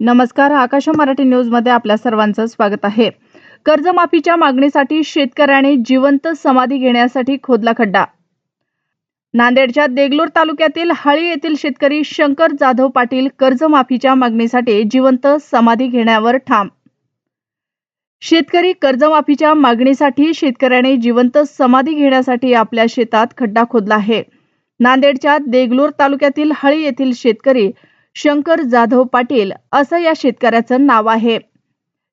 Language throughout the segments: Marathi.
नमस्कार आकाश मराठी न्यूजमध्ये आपल्या सर्वांचं स्वागत आहे. कर्जमाफीच्या मागणीसाठी शेतकऱ्याने जिवंत समाधी घेण्यासाठी खोदला खड्डा. नांदेडच्या देगलूर तालुक्यातील हाळी येथील शेतकरी शंकर जाधव पाटील कर्जमाफीच्या मागणीसाठी जिवंत समाधी घेण्यावर ठाम. शेतकरी कर्जमाफीच्या मागणीसाठी शेतकऱ्याने जिवंत समाधी घेण्यासाठी आपल्या शेतात खड्डा खोदला आहे. नांदेडच्या देगलूर तालुक्यातील हळी येथील शेतकरी शंकर जाधव पाटील असं या शेतकऱ्याचं नाव आहे.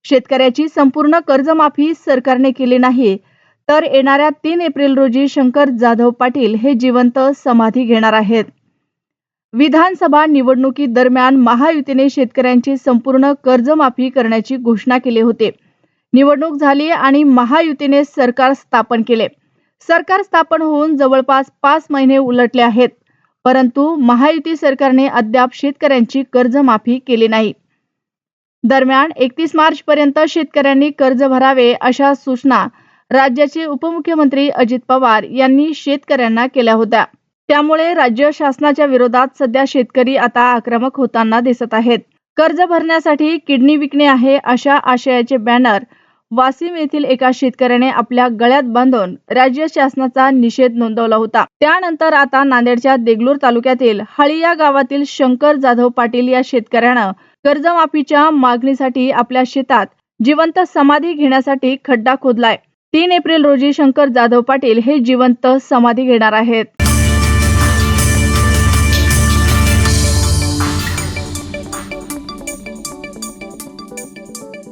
शेतकऱ्याची संपूर्ण कर्जमाफी सरकारने केली नाही तर येणाऱ्या तीन एप्रिल रोजी शंकर जाधव पाटील हे जिवंत समाधी घेणार आहेत. विधानसभा निवडणुकी दरम्यान महायुतीने शेतकऱ्यांची संपूर्ण कर्जमाफी करण्याची घोषणा केली होती. निवडणूक झाली आणि महायुतीने सरकार स्थापन केले. सरकार स्थापन होऊन जवळपास पाच महिने उलटले आहेत. परंतु महायुती सरकारने अद्याप शेतकऱ्यांची कर्जमाफी केली नाही. दरम्यान एकतीस मार्च पर्यंत शेतकऱ्यांनी कर्ज भरावे अशा सूचना राज्याचे उपमुख्यमंत्री अजित पवार यांनी शेतकऱ्यांना केल्या होत्या. त्यामुळे राज्य शासनाच्या विरोधात सध्या शेतकरी आता आक्रमक होताना दिसत आहेत. कर्ज भरण्यासाठी किडनी विकणे आहे अशा आशयाचे बॅनर वासिम येथील एका शेतकऱ्याने आपल्या गळ्यात बांधून राज्य शासनाचा निषेध नोंदवला होता. त्यानंतर आता नांदेडच्या देगलूर तालुक्यातील हळिया गावातील शंकर जाधव पाटील या शेतकऱ्यानं कर्जमाफीच्या मागणीसाठी आपल्या शेतात जिवंत समाधी घेण्यासाठी खड्डा खोदलाय. तीन एप्रिल रोजी शंकर जाधव पाटील हे जिवंत समाधी घेणार आहेत.